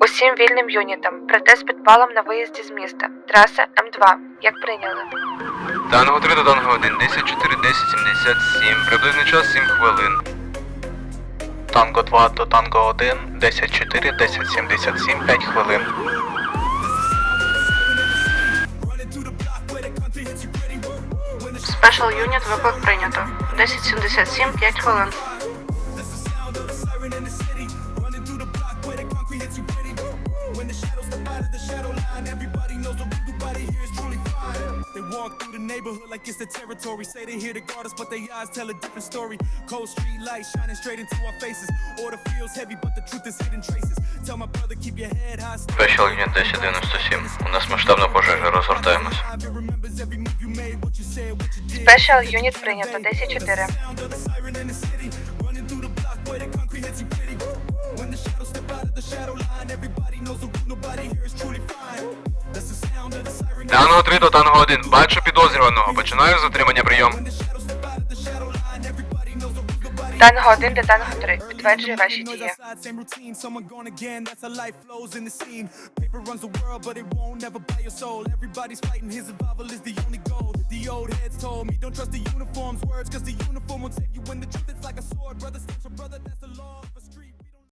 Усім вільним юнітам. Протез підпалом на виїзді з міста. Траса М2. Як прийняли? Танго 3 до танго 1, 10 4, 10 77. Приблизний час 7 хвилин. Танго 2 до Танго 1, 10 4, 10 77, 5 хвилин. Спешл юніт виклик прийнято. 1077, 5 хвилин. line. Everybody knows the real body here is truly fine. They walk through the neighborhood like it's the territory. Say they here to guard us, but their eyes tell a different story. Cold street lights shining straight into our faces. Order feels heavy, but the truth is hidden traces. Tell my brother, keep your head high. Special Unit 1097. У нас масштабна пожежа, розгортаємось. Special Unit прийнято 10-4. Танго 3 до танго 1. Бачу підозрюваного. Починаю затримання прийом. Танго 1 до Танго 3. Підтверджую ваші дії. don't trust the uniform's words, cause the uniform won't save you when the truth is like a sword. Brother for brother, that's the law.